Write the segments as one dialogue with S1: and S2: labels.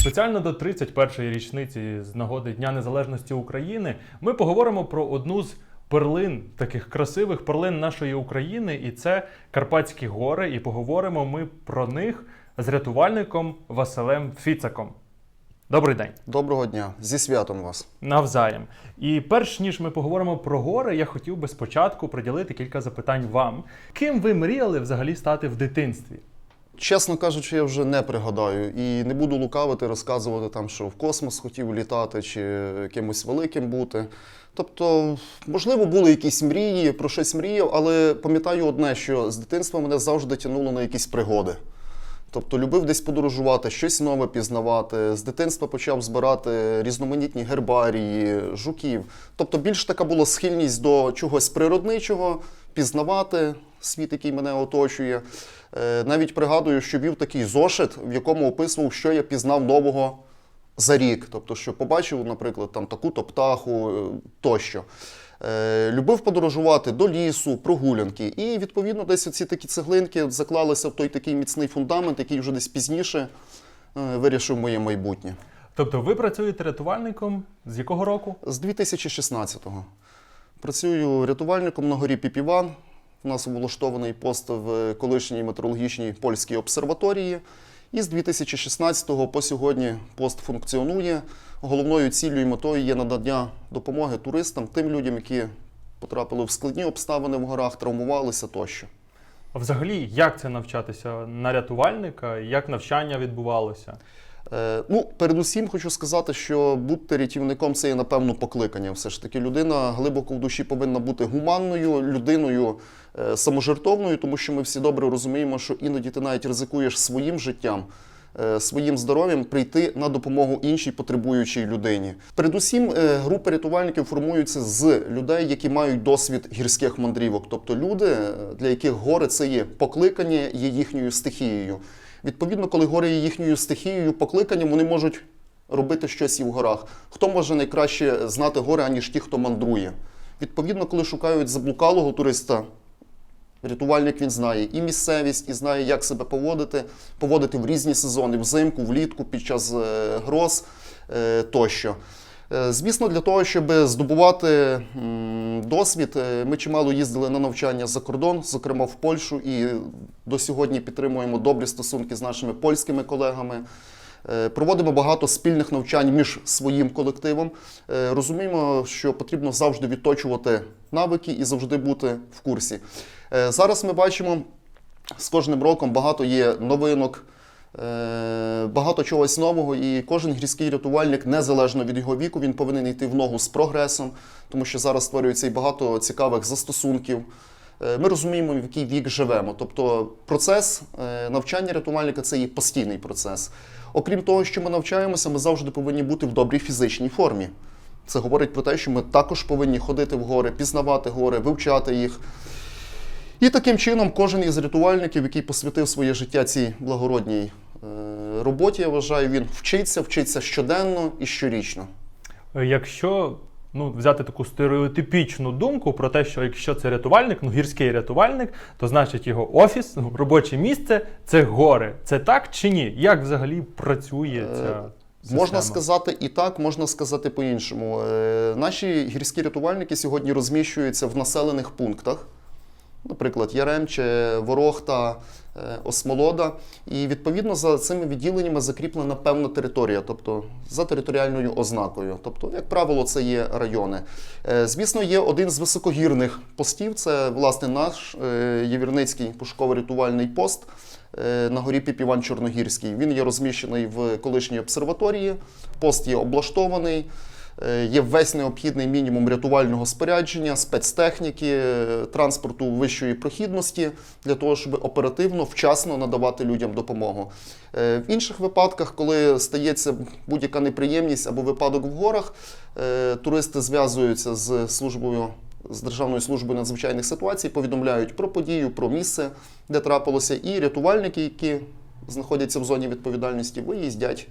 S1: Спеціально до 31-ї річниці з нагоди Дня Незалежності України ми поговоримо про одну з перлин, таких красивих перлин нашої України, і це Карпатські гори. І поговоримо ми про них з рятувальником Василем Фіцаком. Добрий день.
S2: Доброго дня, зі святом вас.
S1: Навзаєм. І перш ніж ми поговоримо про гори, я хотів би спочатку приділити кілька запитань вам. Ким ви мріяли взагалі стати в дитинстві?
S2: Чесно кажучи, я вже не пригадаю і не буду лукавити, розказувати там, що в космос хотів літати чи кимось великим бути. Тобто, можливо, були якісь мрії, про щось мріяв, але пам'ятаю одне, що з дитинства мене завжди тягнуло на якісь пригоди. Тобто любив десь подорожувати, щось нове пізнавати. З дитинства почав збирати різноманітні гербарії, жуків. Тобто більш така була схильність до чогось природничого, пізнавати світ, який мене оточує. Е, Навіть пригадую, що вів такий зошит, в якому описував, що я пізнав нового за рік. Тобто, що побачив, наприклад, там таку-то птаху е, тощо. Е, Любив подорожувати до лісу, прогулянки. І відповідно десь оці такі цеглинки заклалися в той такий міцний фундамент, який вже десь пізніше вирішив моє майбутнє.
S1: Тобто, ви працюєте рятувальником з якого року?
S2: З 2016-го працюю рятувальником на горі Піпіван. У нас облаштований пост в колишній метеорологічній польській обсерваторії. І з 2016 по сьогодні пост функціонує. Головною ціллю і метою є надання допомоги туристам, тим людям, які потрапили в складні обставини в горах, травмувалися тощо.
S1: А взагалі, як це навчатися на рятувальника? Як навчання відбувалося?
S2: Е, ну, передусім хочу сказати, що бути рятівником це є, напевно, покликання. Все ж таки, людина глибоко в душі повинна бути гуманною, людиною е, саможертовною, тому що ми всі добре розуміємо, що іноді ти навіть ризикуєш своїм життям. е, Своїм здоров'ям прийти на допомогу іншій потребуючій людині. Передусім, групи рятувальників формуються з людей, які мають досвід гірських мандрівок, тобто люди, для яких гори це є покликання, є їхньою стихією. Відповідно, коли гори є їхньою стихією, покликанням, вони можуть робити щось і в горах. Хто може найкраще знати гори, аніж ті, хто мандрує? Відповідно, коли шукають заблукалого туриста, рятувальник він знає і місцевість, і знає, як себе поводити, поводити в різні сезони, взимку, влітку, під час е, гроз е, тощо. Е, Звісно, для того, щоб здобувати досвід, е, ми чимало їздили на навчання за кордон, зокрема в Польщу, і до сьогодні підтримуємо добрі стосунки з нашими польськими колегами. Е, Проводимо багато спільних навчань між своїм колективом. Розуміємо, що потрібно завжди відточувати навики і завжди бути в курсі. Зараз ми бачимо, з кожним роком багато є новинок, багато чогось нового, і кожен гірський рятувальник, незалежно від його віку, він повинен йти в ногу з прогресом, тому що зараз створюється і багато цікавих застосунків. Е, Ми розуміємо, в який вік живемо. Тобто процес е, навчання рятувальника це є постійний процес. Окрім того, що ми навчаємося, ми завжди повинні бути в добрій фізичній формі. Це говорить про те, що ми також повинні ходити в гори, пізнавати гори, вивчати їх. І таким чином кожен із рятувальників, який посвятив своє життя цій благородній е, роботі, я вважаю, він вчиться, вчиться щоденно і щорічно.
S1: Е, Якщо ну, взяти таку стереотипічну думку про те, що якщо це рятувальник, ну гірський рятувальник, то значить його офіс, ну, робоче місце це гори. Це так чи ні? Як взагалі працює ця
S2: Е,
S1: система?
S2: Можна сказати і так, можна сказати по-іншому. Наші гірські рятувальники сьогодні розміщуються в населених пунктах, наприклад, Яремче, Ворохта, е, Осмолода. І відповідно за цими відділеннями закріплена певна територія, тобто за територіальною ознакою. Тобто, як правило, це є райони. Е, Звісно, є один з високогірних постів. Це власне наш е, Євірницький пошуково-рятувальний пост на горі Піпіван Чорногірський. Він є розміщений в колишній обсерваторії. Пост є облаштований. Є весь необхідний мінімум рятувального спорядження, спецтехніки, е, транспорту вищої прохідності для того, щоб оперативно, вчасно надавати людям допомогу. Е, В інших випадках, коли стається будь-яка неприємність або випадок в горах, е, туристи зв'язуються з службою. З Державною службою надзвичайних ситуацій повідомляють про подію, про місце, де трапилося, і рятувальники, які знаходяться в зоні відповідальності, виїздять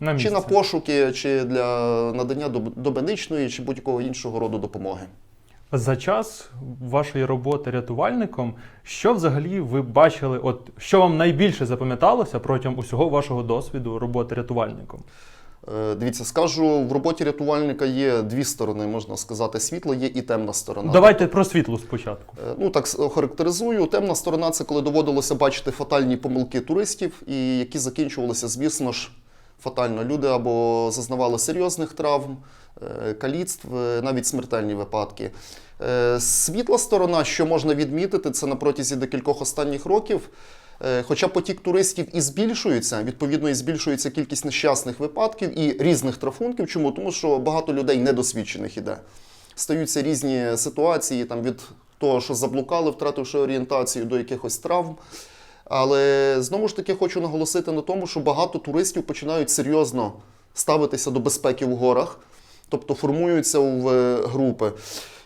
S1: на
S2: чи на пошуки, чи для надання добеничної, чи будь-якого іншого роду допомоги.
S1: За час вашої роботи рятувальником, що взагалі ви бачили, от що вам найбільше запам'яталося протягом усього вашого досвіду роботи рятувальником?
S2: Е, Дивіться, скажу, в роботі рятувальника є дві сторони, можна сказати, світла є і темна сторона.
S1: Давайте про світло спочатку.
S2: Е, Ну так охарактеризую. Темна сторона це коли доводилося бачити фатальні помилки туристів, і які закінчувалися, звісно ж, фатально. Люди або зазнавали серйозних травм, е, каліцтв, е, навіть смертельні випадки. Е, Світла сторона, що можна відмітити, це на протязі декількох останніх років. Хоча потік туристів і збільшується, відповідно, і збільшується кількість нещасних випадків і різних трафунків. Чому? Тому що багато людей недосвідчених іде стаються різні ситуації там від того, що заблукали, втративши орієнтацію до якихось травм. Але знову ж таки хочу наголосити на тому, що багато туристів починають серйозно ставитися до безпеки в горах, тобто формуються в е, групи.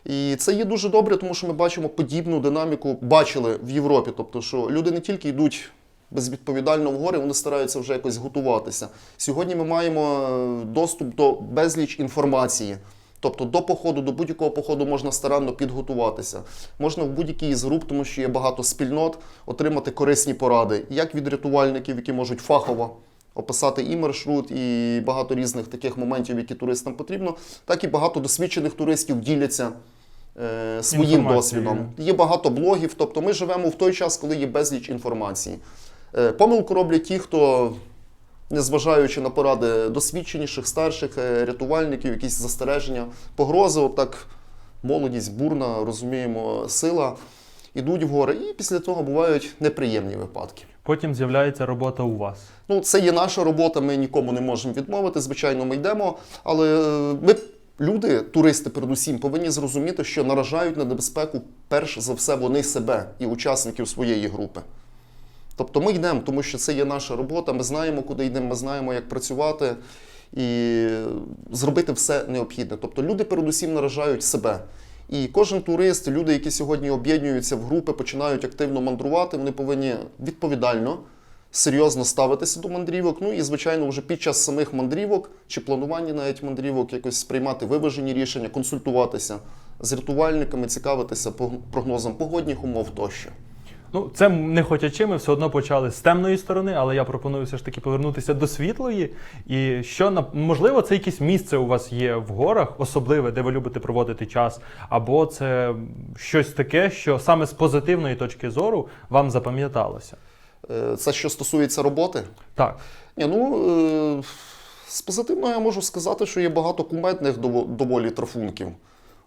S2: І це є дуже добре, тому що ми бачимо подібну динаміку, бачили в Європі. Тобто, що люди не тільки йдуть безвідповідально в гори, вони стараються вже якось готуватися. Сьогодні ми маємо е, доступ до безліч інформації. Тобто до походу, до будь-якого походу можна старанно підготуватися. Можна в будь-якій із груп, тому що є багато спільнот, отримати корисні поради, як від рятувальників, які можуть фахово описати і маршрут, і багато різних таких моментів, які туристам потрібно, так і багато досвідчених туристів діляться е, своїм досвідом. Є багато блогів, тобто ми живемо в той час, коли є безліч інформації. Е, помилку роблять ті, хто незважаючи на поради досвідченіших, старших е, рятувальників, якісь застереження, погрози, отак молодість, бурна, розуміємо, сила, ідуть в гори. І після того бувають неприємні випадки.
S1: Потім з'являється робота у вас.
S2: Ну, це є наша робота, ми нікому не можемо відмовити. Звичайно, ми йдемо, але е, ми. Люди, туристи, передусім, повинні зрозуміти, що наражають на небезпеку перш за все вони себе і учасників своєї групи. Тобто ми йдемо, тому що це є наша робота, ми знаємо, куди йдемо, ми знаємо, як працювати і зробити все необхідне. Тобто люди передусім наражають себе. І кожен турист, люди, які сьогодні об'єднуються в групи, починають активно мандрувати, вони повинні відповідально, серйозно ставитися до мандрівок. Ну і, звичайно, вже під час самих мандрівок чи планування навіть мандрівок якось сприймати виважені рішення, консультуватися з рятувальниками, цікавитися прогнозом погодних умов тощо.
S1: Ну, це не хотячи, ми все одно почали з темної сторони, але я пропоную все ж таки повернутися до світлої. І що можливо, це якесь місце у вас є в горах, особливе, де ви любите проводити час, або це щось таке, що саме з позитивної точки зору вам запам'яталося.
S2: Е, Це що стосується роботи.
S1: Так,
S2: Ні, ну, е, з позитивного я можу сказати, що є багато кумедних дово- доволі трафунків,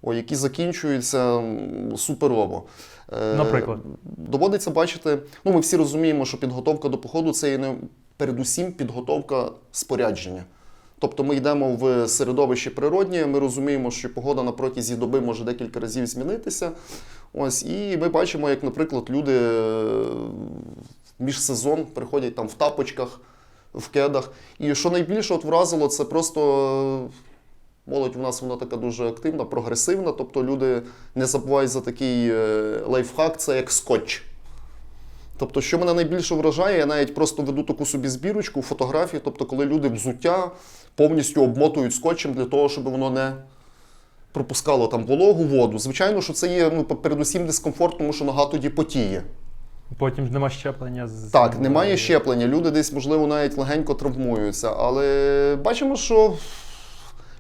S2: які закінчуються суперово. Е,
S1: Наприклад?
S2: Доводиться бачити, ну ми всі розуміємо, що підготовка до походу це є не передусім підготовка спорядження. Тобто ми йдемо в середовище природнє, ми розуміємо, що погода на протязі доби може декілька разів змінитися. Ось, і ми бачимо, як, наприклад, люди е, в міжсезон приходять там в тапочках, в кедах. І що найбільше от вразило, це просто молодь у нас вона така дуже активна, прогресивна. Тобто люди не забувають за такий е, лайфхак, це як скотч. Тобто, що мене найбільше вражає, я навіть просто веду таку собі збірочку, фотографії, тобто, коли люди взуття повністю обмотують скотчем для того, щоб воно не пропускало там вологу, воду. Звичайно, що це є ну, передусім дискомфорт, тому що нога тоді потіє.
S1: потім нема щеплення з
S2: Так, немає щеплення, люди десь, можливо, навіть легенько травмуються. Але бачимо, що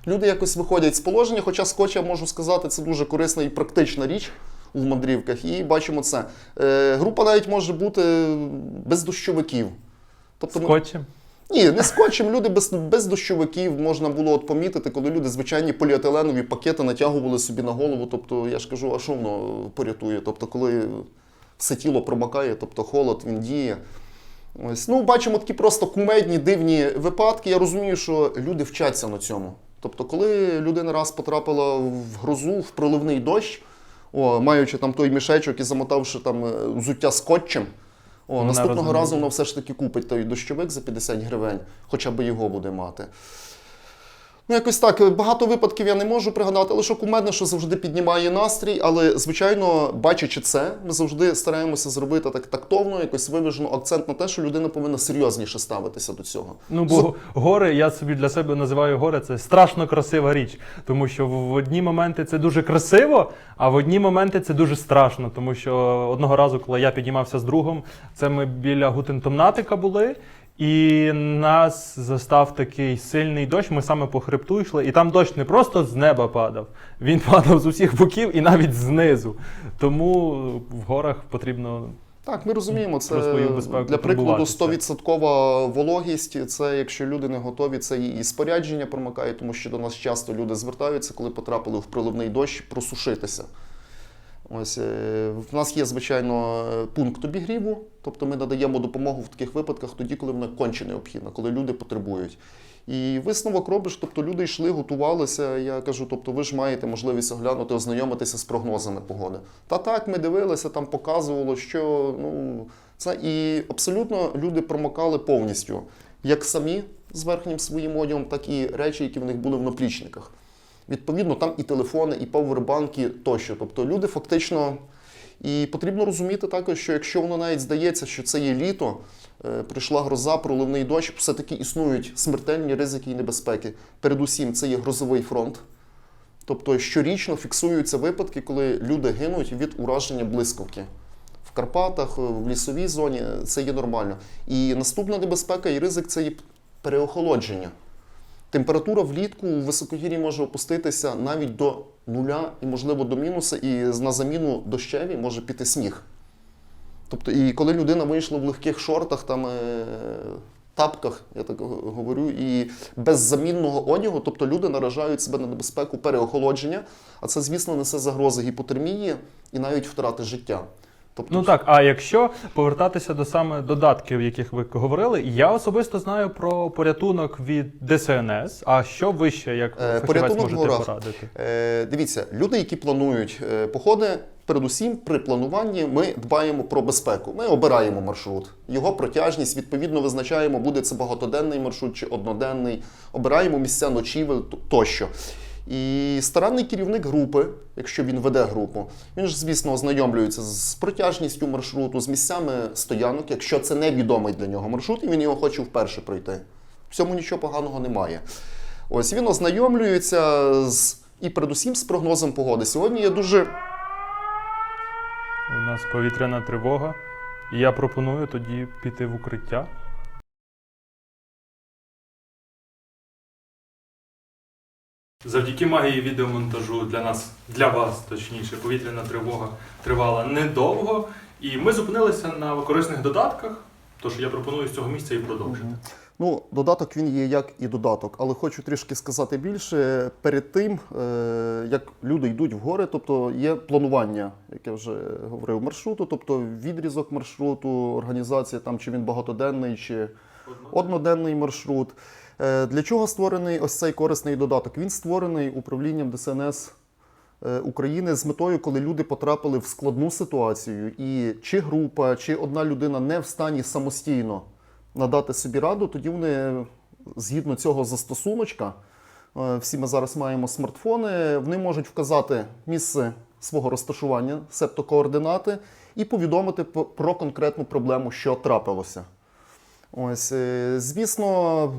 S2: люди якось виходять з положення, хоча скотч, я можу сказати, це дуже корисна і практична річ в мандрівках. І бачимо це. Е, група навіть може бути без дощовиків. Тобто,
S1: скотчем.
S2: ні, не скотчем, люди без, без дощовиків можна було от помітити, коли люди звичайні поліетиленові пакети натягували собі на голову. Тобто, я ж кажу, а що воно порятує? Тобто, коли все тіло промакає, тобто холод він діє. Ось. Ну, бачимо такі просто кумедні, дивні випадки. Я розумію, що люди вчаться на цьому. Тобто, коли людина раз потрапила в грозу, в проливний дощ, о, маючи там той мішечок і замотавши там е, взуття скотчем, о,
S1: Вона
S2: наступного
S1: розуміє.
S2: разу вона все ж таки купить той дощовик за 50 гривень, хоча б його буде мати. Ну, якось так. Багато випадків я не можу пригадати, що кумедне, що завжди піднімає настрій. Але, звичайно, бачачи це, ми завжди стараємося зробити так тактовно, якось виважено акцент на те, що людина повинна серйозніше ставитися до цього.
S1: Ну, бо гори, я собі для себе називаю гори, це страшно красива річ. Тому що в одні моменти це дуже красиво, а в одні моменти це дуже страшно. Тому що одного разу, коли я піднімався з другом, це ми біля Гутентомнатика були. І нас застав такий сильний дощ. Ми саме по хребту йшли, і там дощ не просто з неба падав, він падав з усіх боків і навіть знизу. Тому в горах потрібно
S2: Так, ми розуміємо, це
S1: безпеку
S2: для прикладу
S1: турбуватися.
S2: 100% вологість. Це якщо люди не готові, це і спорядження промикає, тому що до нас часто люди звертаються, коли потрапили в проливний дощ, просушитися. Ось е, в нас є, звичайно, пункт обігріву, тобто ми надаємо допомогу в таких випадках тоді, коли вона конче необхідна, коли люди потребують. І висновок робиш, тобто люди йшли, готувалися. Я кажу, тобто ви ж маєте можливість оглянути, ознайомитися з прогнозами погоди. Та так, ми дивилися, там показувало, що ну це і абсолютно люди промокали повністю, як самі з верхнім своїм одягом, так і речі, які в них були в наплічниках. Відповідно, там і телефони, і павербанки тощо. Тобто люди фактично. І потрібно розуміти також, що якщо воно навіть здається, що це є літо, е, прийшла гроза, проливний дощ, все-таки існують смертельні ризики і небезпеки. Передусім, це є грозовий фронт. Тобто щорічно фіксуються випадки, коли люди гинуть від ураження блискавки. В Карпатах, в лісовій зоні це є нормально. І наступна небезпека і ризик це є переохолодження. Температура влітку у високогір'ї може опуститися навіть до нуля і, можливо, до мінуса, і на заміну дощеві може піти сніг. Тобто, і коли людина вийшла в легких шортах, там, е, тапках, я так говорю, і без замінного одягу, тобто люди наражають себе на небезпеку переохолодження, а це, звісно, несе загрози гіпотермії і навіть втрати життя. Тобто,
S1: Ну так, а якщо повертатися до саме додатків, яких ви говорили, я особисто знаю про порятунок від ДСНС. А що ви ще як
S2: Е,
S1: фахівець
S2: порятунок в
S1: можете
S2: горах.
S1: порадити?
S2: Е, дивіться, люди, які планують е, походи, передусім при плануванні ми дбаємо про безпеку. Ми обираємо маршрут, його протяжність, відповідно, визначаємо, буде це багатоденний маршрут чи одноденний, обираємо місця ночівель тощо. І старанний керівник групи, якщо він веде групу, він ж, звісно, ознайомлюється з протяжністю маршруту, з місцями стоянок, якщо це невідомий для нього маршрут, і він його хоче вперше пройти. В цьому нічого поганого немає. Ось він ознайомлюється з і передусім з прогнозом погоди. Сьогодні я дуже
S1: У нас повітряна тривога. І я пропоную тоді піти в укриття. Завдяки магії відеомонтажу для нас, для вас, точніше, повітряна тривога тривала недовго, і ми зупинилися на корисних додатках. Тож я пропоную з цього місця і продовжити.
S2: Ну, додаток він є як і додаток, але хочу трішки сказати більше. Перед тим, е, як люди йдуть в гори, тобто є планування, як я вже говорив, маршруту, тобто відрізок маршруту, організація там, чи він багатоденний, чи одноденний маршрут. Е, Для чого створений ось цей корисний додаток? Він створений управлінням ДСНС е, України з метою, коли люди потрапили в складну ситуацію, і чи група, чи одна людина не в стані самостійно надати собі раду, тоді вони згідно цього застосуночка, е, всі ми зараз маємо смартфони, вони можуть вказати місце свого розташування, себто координати, і повідомити про конкретну проблему, що трапилося. Ось, е, звісно,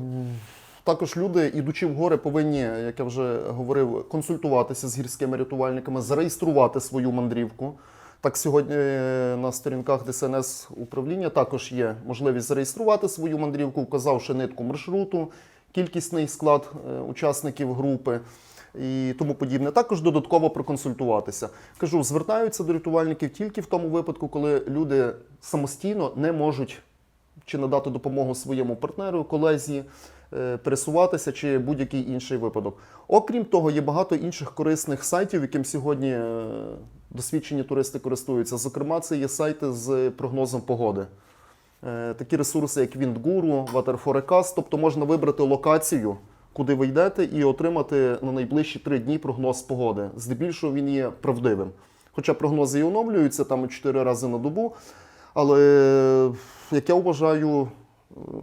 S2: також люди, ідучи в гори, повинні, як я вже говорив, консультуватися з гірськими рятувальниками, зареєструвати свою мандрівку. Так, сьогодні е, на сторінках ДСНС управління також є можливість зареєструвати свою мандрівку, вказавши нитку маршруту, кількісний склад е, учасників групи і тому подібне. Також додатково проконсультуватися. Кажу, звертаються до рятувальників тільки в тому випадку, коли люди самостійно не можуть чи надати допомогу своєму партнеру, колезі, е, пересуватися чи будь-який інший випадок. Окрім того, є багато інших корисних сайтів, яким сьогодні е, досвідчені туристи користуються. Зокрема, це є сайти з прогнозом погоди. Е, Такі ресурси, як Windguru, Weather Forecast, тобто можна вибрати локацію, куди ви йдете, і отримати на найближчі три дні прогноз погоди. Здебільшого він є правдивим. Хоча прогнози і оновлюються там чотири рази на добу. Але, як я вважаю,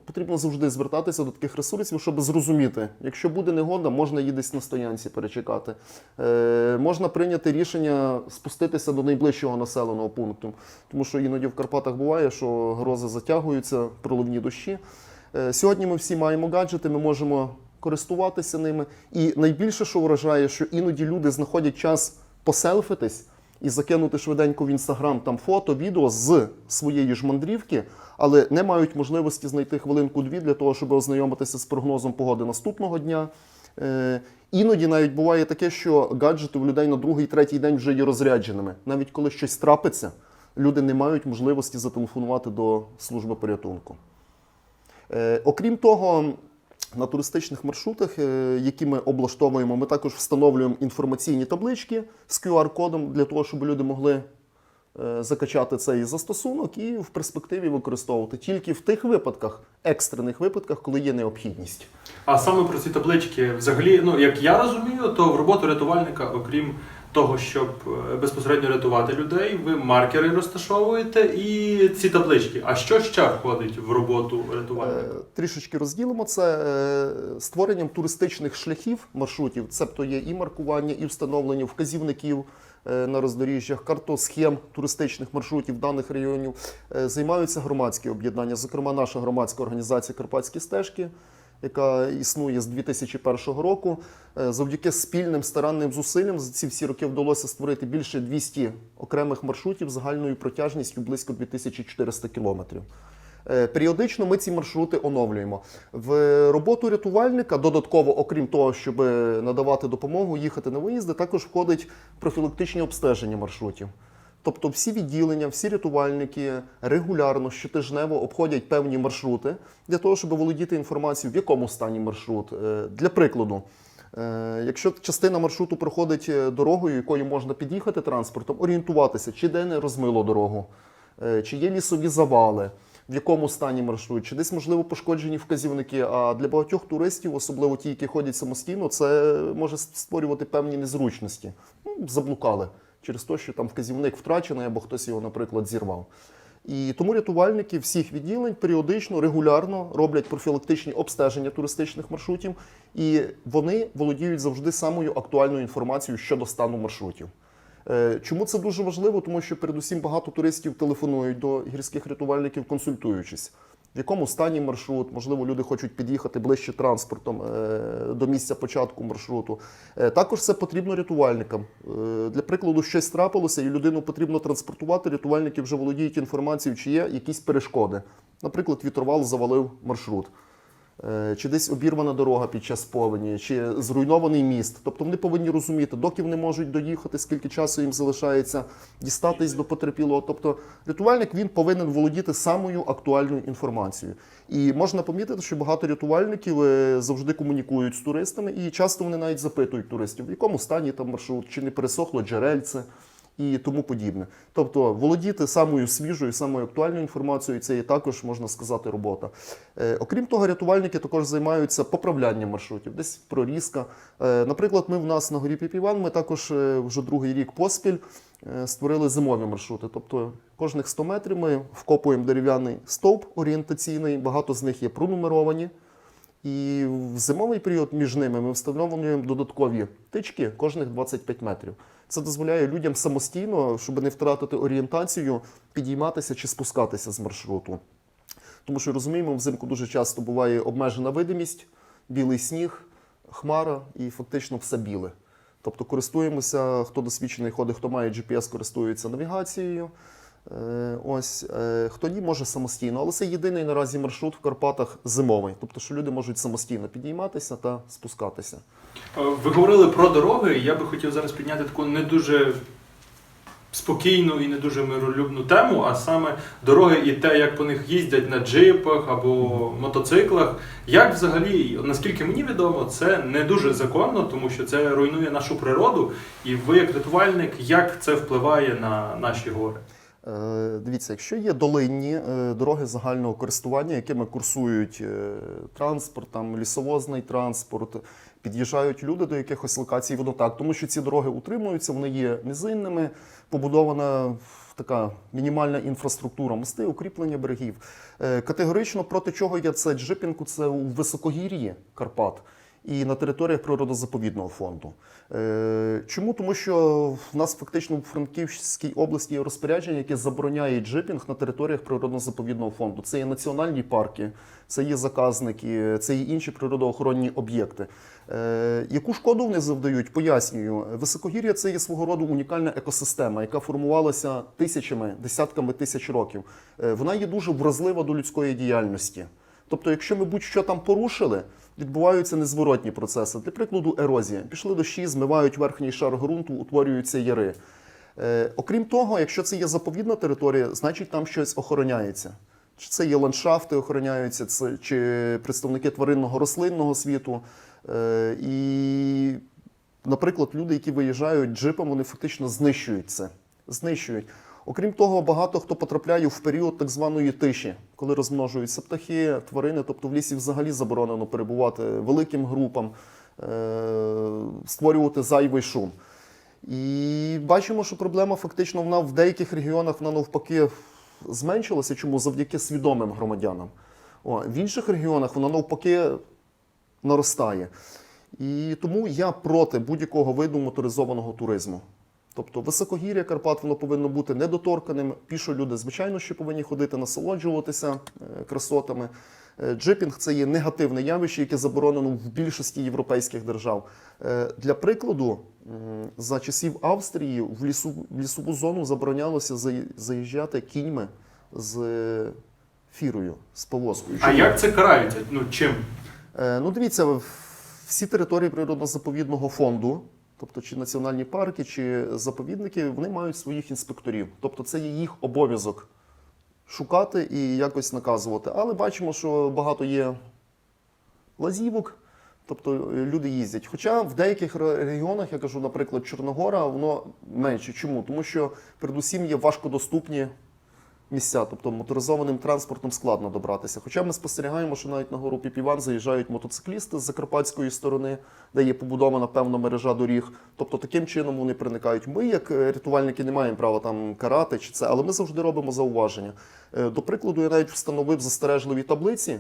S2: Потрібно завжди звертатися до таких ресурсів, щоб зрозуміти, якщо буде негода, можна її десь на стоянці перечекати. Е, можна прийняти рішення спуститися до найближчого населеного пункту, тому що іноді в Карпатах буває, що грози затягуються, проливні дощі. Е, сьогодні ми всі маємо гаджети, ми можемо користуватися ними. І найбільше, що вражає, що іноді люди знаходять час поселфитись і закинути швиденько в інстаграм там фото, відео з своєї ж мандрівки, але не мають можливості знайти хвилинку-дві для того, щоб ознайомитися з прогнозом погоди наступного дня. Е, іноді навіть буває таке, що гаджети у людей на другий, третій день вже є розрядженими. Навіть коли щось трапиться, люди не мають можливості зателефонувати до служби порятунку. Е, окрім того, на туристичних маршрутах, е, які ми облаштовуємо, ми також встановлюємо інформаційні таблички з QR-кодом для того, щоб люди могли е, закачати цей застосунок і в перспективі використовувати тільки в тих випадках, екстрених випадках, коли є необхідність.
S1: А саме про ці таблички, взагалі, ну як я розумію, то в роботу рятувальника, окрім того, щоб е, безпосередньо рятувати людей, ви маркери розташовуєте і ці таблички. А що ще входить в роботу рятувальника?
S2: Е, Трішечки розділимо це е, створенням туристичних шляхів маршрутів, цебто є і маркування, і встановлення вказівників на роздоріжжях, картосхем туристичних маршрутів даних районів. Займаються громадські об'єднання, зокрема, наша громадська організація Карпатські стежки. Яка існує з 2001 року, Е, завдяки спільним старанним зусиллям за ці всі роки вдалося створити більше 200 окремих маршрутів загальною протяжністю близько 2400 кілометрів. Е, Періодично ми ці маршрути оновлюємо. В роботу рятувальника додатково, окрім того, щоб надавати допомогу, їхати на виїзди, також входить профілактичні обстеження маршрутів. Тобто всі відділення, всі рятувальники регулярно, щотижнево обходять певні маршрути для того, щоб володіти інформацією, в якому стані маршрут. Е, Для прикладу, е, якщо частина маршруту проходить е, дорогою, якою можна під'їхати транспортом, орієнтуватися, чи де не розмило дорогу, чи є лісові завали, в якому стані маршрут, чи десь можливо пошкоджені вказівники. А для багатьох туристів, особливо ті, які ходять самостійно, це може створювати певні незручності. Ну, заблукали через те, що там вказівник втрачений або хтось його, наприклад, зірвав. І тому рятувальники всіх відділень періодично, регулярно роблять профілактичні обстеження туристичних маршрутів, і вони володіють завжди самою актуальною інформацією щодо стану маршрутів. Е, Чому це дуже важливо? Тому що передусім багато туристів телефонують до гірських рятувальників, консультуючись. В якому стані маршрут, можливо, люди хочуть під'їхати ближче транспортом е, до місця початку маршруту. Е, Також це потрібно рятувальникам. Е, Для прикладу, щось трапилося, і людину потрібно транспортувати. Рятувальники вже володіють інформацією, чи є якісь перешкоди. Наприклад, вітровал завалив маршрут. Е, Чи десь обірвана дорога під час повені, чи зруйнований міст. Тобто вони повинні розуміти, доки вони можуть доїхати, скільки часу їм залишається дістатись до потерпілого. Тобто рятувальник він повинен володіти самою актуальною інформацією. І можна помітити, що багато рятувальників е, завжди комунікують з туристами, і часто вони навіть запитують туристів, в якому стані там маршрут, чи не пересохло джерельце. І тому подібне. Тобто володіти самою свіжою, самою актуальною інформацією, це є також можна сказати робота. Е, окрім того, рятувальники також займаються поправлянням маршрутів, десь прорізка. Е, наприклад, ми в нас на горі Піпіван, ми також е, вже другий рік поспіль е, створили зимові маршрути. Тобто кожних 100 метрів ми вкопуємо дерев'яний стовп орієнтаційний, багато з них є пронумеровані. І в зимовий період між ними ми встановлюємо додаткові тички кожних 25 метрів. Це дозволяє людям самостійно, щоб не втратити орієнтацію, підійматися чи спускатися з маршруту. Тому що розуміємо, взимку дуже часто буває обмежена видимість, білий сніг, хмара і фактично все біле. Тобто користуємося, хто досвідчений ходить, хто має GPS, користується навігацією. Е, Ось е, хто ні, може самостійно, але це єдиний наразі маршрут в Карпатах зимовий, тобто, що люди можуть самостійно підійматися та спускатися.
S1: Е, Ви говорили про дороги. Я би хотів зараз підняти таку не дуже спокійну і не дуже миролюбну тему, а саме дороги і те, як по них їздять на джипах або мотоциклах. Як взагалі, наскільки мені відомо, це не дуже законно, тому що це руйнує нашу природу. І ви, як рятувальник, як це впливає на наші гори?
S2: Е, Дивіться, якщо є долинні е, дороги загального користування, якими курсують е, транспорт, там лісовозний транспорт, під'їжджають люди до якихось локацій, воно так, тому що ці дороги утримуються, вони є низинними, побудована така мінімальна інфраструктура, мости, укріплення берегів. Категорично проти чого є це? Джипінг, це у високогір'ї Карпат і на територіях природозаповідного фонду. Е, Чому? Тому що в нас фактично в Франківській області є розпорядження, яке забороняє джипінг на територіях природозаповідного фонду. Це є національні парки, це є заказники, це є інші природоохоронні об'єкти. Е, Яку шкоду вони завдають? Пояснюю. Високогір'я це є свого роду унікальна екосистема, яка формувалася тисячами, десятками тисяч років. Е, Вона є дуже вразлива до людської діяльності. Тобто, якщо ми будь-що там порушили, відбуваються незворотні процеси. Для прикладу, ерозія. Пішли дощі, змивають верхній шар ґрунту, утворюються яри. Е, окрім того, якщо це є заповідна територія, значить там щось охороняється. Чи це є ландшафти, охороняються, це, чи представники тваринного рослинного світу. Е, і, наприклад, люди, які виїжджають джипом, вони фактично знищують це. Знищують. Окрім того, багато хто потрапляє в період так званої тиші, коли розмножуються птахи, тварини, тобто в лісі взагалі заборонено перебувати великим групам, е, створювати зайвий шум. І бачимо, що проблема фактично вона в деяких регіонах вона навпаки зменшилася. Чому? Завдяки свідомим громадянам. О, в інших регіонах вона навпаки наростає. І тому я проти будь-якого виду моторизованого туризму. Тобто високогір'я Карпат воно повинно бути недоторканим. Пішо люди, звичайно, що повинні ходити, насолоджуватися е, красотами. Е, Джипінг це є негативне явище, яке заборонено в більшості європейських держав. Е, Для прикладу, за часів Австрії в, лісу, в лісову зону заборонялося заїжджати кіньми з фірою, з повозкою.
S1: А як це карають? Ну чим?
S2: Ну, дивіться, всі території природно-заповідного фонду, тобто чи національні парки, чи заповідники, вони мають своїх інспекторів. Тобто це є їх обов'язок шукати і якось наказувати. Але бачимо, що багато є лазівок. Тобто е, люди їздять. Хоча в деяких регіонах, я кажу, наприклад, Чорногора, воно менше. Чому? Тому що передусім є важкодоступні місця, тобто моторизованим транспортом складно добратися. Хоча ми спостерігаємо, що навіть на гору Піпіван заїжджають мотоциклісти з закарпатської сторони, де є побудована певна мережа доріг. Тобто таким чином вони проникають. Ми, як е, рятувальники, не маємо права там карати чи це, але ми завжди робимо зауваження. Е, До прикладу, я навіть встановив застережливі таблиці.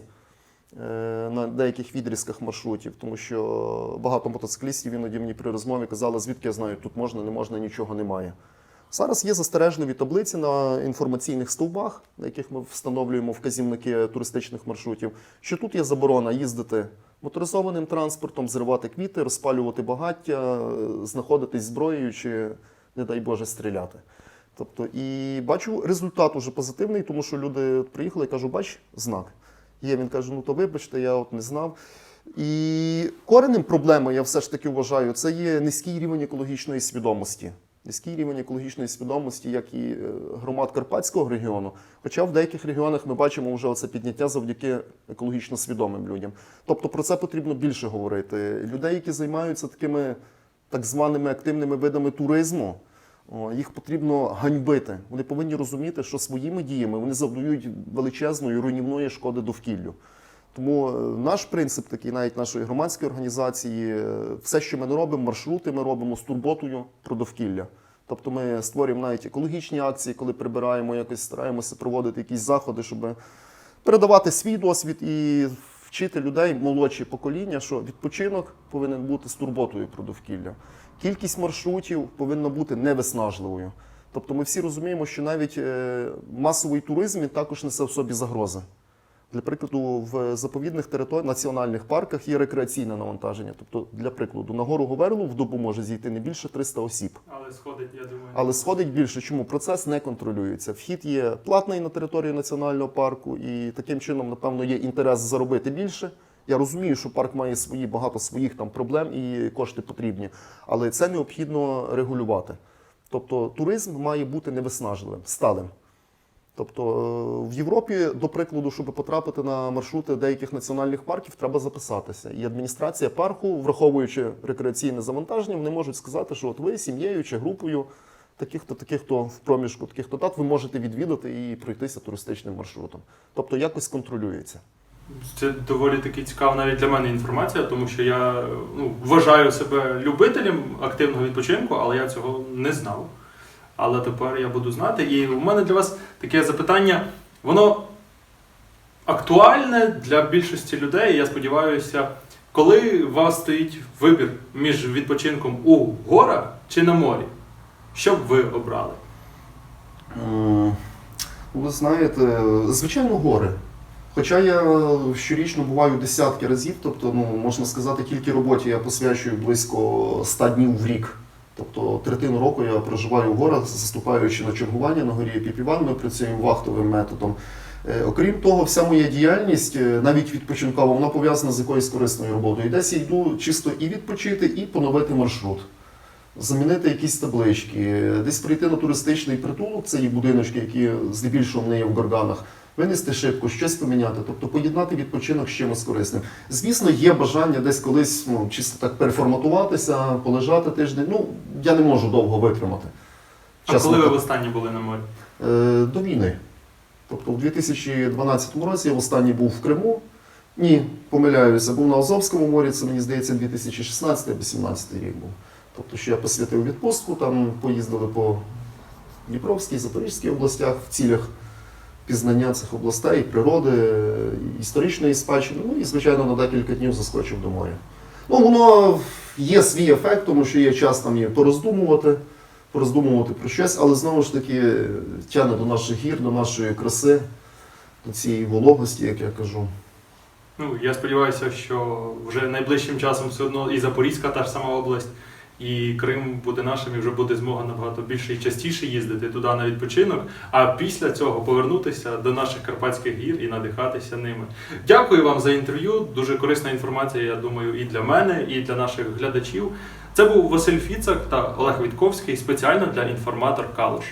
S2: е, На деяких відрізках маршрутів, тому що багато мотоциклістів іноді мені при розмові казали, звідки я знаю, тут можна, не можна, нічого немає. Зараз є застережливі таблиці на інформаційних стовбах, на яких ми встановлюємо вказівники туристичних маршрутів, що тут є заборона їздити моторизованим транспортом, зривати квіти, розпалювати багаття, знаходитись зброєю чи, не дай Боже, стріляти. Тобто, і бачу результат уже позитивний, тому що люди приїхали і кажуть, бач, знак. Є, він каже, ну то вибачте, я от не знав. І коренем проблеми, я все ж таки вважаю, це є низький рівень екологічної свідомості. Низький рівень екологічної свідомості, як і е, громад Карпатського регіону. Хоча в деяких регіонах ми бачимо вже це підняття завдяки екологічно свідомим людям. Тобто про це потрібно більше говорити. Людей, які займаються такими так званими активними видами туризму, їх потрібно ганьбити. Вони повинні розуміти, що своїми діями вони завдають величезної руйнівної шкоди довкіллю. Тому е, наш принцип, такий навіть нашої громадської організації, е, все, що ми не робимо, маршрути ми робимо з турботою про довкілля. Тобто ми створюємо навіть екологічні акції, коли прибираємо, якось стараємося проводити якісь заходи, щоб передавати свій досвід і вчити людей, молодші покоління, що відпочинок повинен бути з турботою про довкілля. Кількість маршрутів повинна бути невиснажливою. Тобто ми всі розуміємо, що навіть е, масовий туризм також несе в собі загрози. Для прикладу, в заповідних територіях, національних парках є рекреаційне навантаження. Тобто, для прикладу, на гору Говерлу в добу може зійти не більше 300 осіб.
S1: Але сходить, я думаю.
S2: Але сходить більше. Чому? Процес не контролюється. Вхід є платний на територію національного парку, і таким чином, напевно, є інтерес заробити більше. Я розумію, що парк має свої багато своїх там проблем і кошти потрібні, але це необхідно регулювати. Тобто туризм має бути невиснажливим, сталим. Тобто е, в Європі, до прикладу, щоб потрапити на маршрути деяких національних парків, треба записатися. І адміністрація парку, враховуючи рекреаційне завантаження, вони можуть сказати, що от ви сім'єю чи групою таких-то, таких-то в проміжку, таких-то дат ви можете відвідати і пройтися туристичним маршрутом. Тобто якось контролюється.
S1: Це доволі таки цікава навіть для мене інформація, тому що я ну, вважаю себе любителем активного відпочинку, але я цього не знав. Але тепер я буду знати. І у мене для вас таке запитання, воно актуальне для більшості людей. Я сподіваюся, коли у вас стоїть вибір між відпочинком у горах чи на морі, що б ви обрали?
S2: Ви знаєте, звичайно, гори. Хоча я щорічно буваю десятки разів, тобто, ну, можна сказати, тільки роботі я посвячую близько 100 днів в рік. Тобто третину року я проживаю в горах, заступаючи на чергування на горі Піпіван, ми працюємо вахтовим методом. Е, Окрім того, вся моя діяльність, е, навіть відпочинкова, вона пов'язана з якоюсь корисною роботою. І десь я йду чисто і відпочити, і поновити маршрут замінити якісь таблички, десь прийти на туристичний притулок, це є будиночки, які здебільшого не є в горганах, винести шибку, щось поміняти, тобто поєднати відпочинок з чимось корисним. Звісно, є бажання десь колись ну, чисто так переформатуватися, полежати тиждень. Ну, я не можу довго витримати.
S1: А
S2: Чесно
S1: коли ви
S2: так.
S1: востаннє були на морі?
S2: Е, До війни. Тобто у 2012 році я останній був в Криму. Ні, помиляюся, був на Азовському морі, це мені здається 2016-2018 рік був. Тобто, що я посвятив відпустку, там поїздили по Дніпровській, Запорізькій областях в цілях пізнання цих областей, природи, історичної спадщини. Ну і, звичайно, на декілька днів заскочив до моря. Ну, воно є свій ефект, тому що є час там і пороздумувати, пороздумувати про щось, але знову ж таки тягне до наших гір, до нашої краси, до цієї вологості, як я кажу.
S1: Ну, я сподіваюся, що вже найближчим часом все одно і Запорізька та ж сама область, і Крим буде нашим, і вже буде змога набагато більше і частіше їздити туди на відпочинок, а після цього повернутися до наших карпатських гір і надихатися ними. Дякую вам за інтерв'ю. Дуже корисна інформація, я думаю, і для мене, і для наших глядачів. Це був Василь Фіцак та Олег Вітковський спеціально для інформатор Калуш.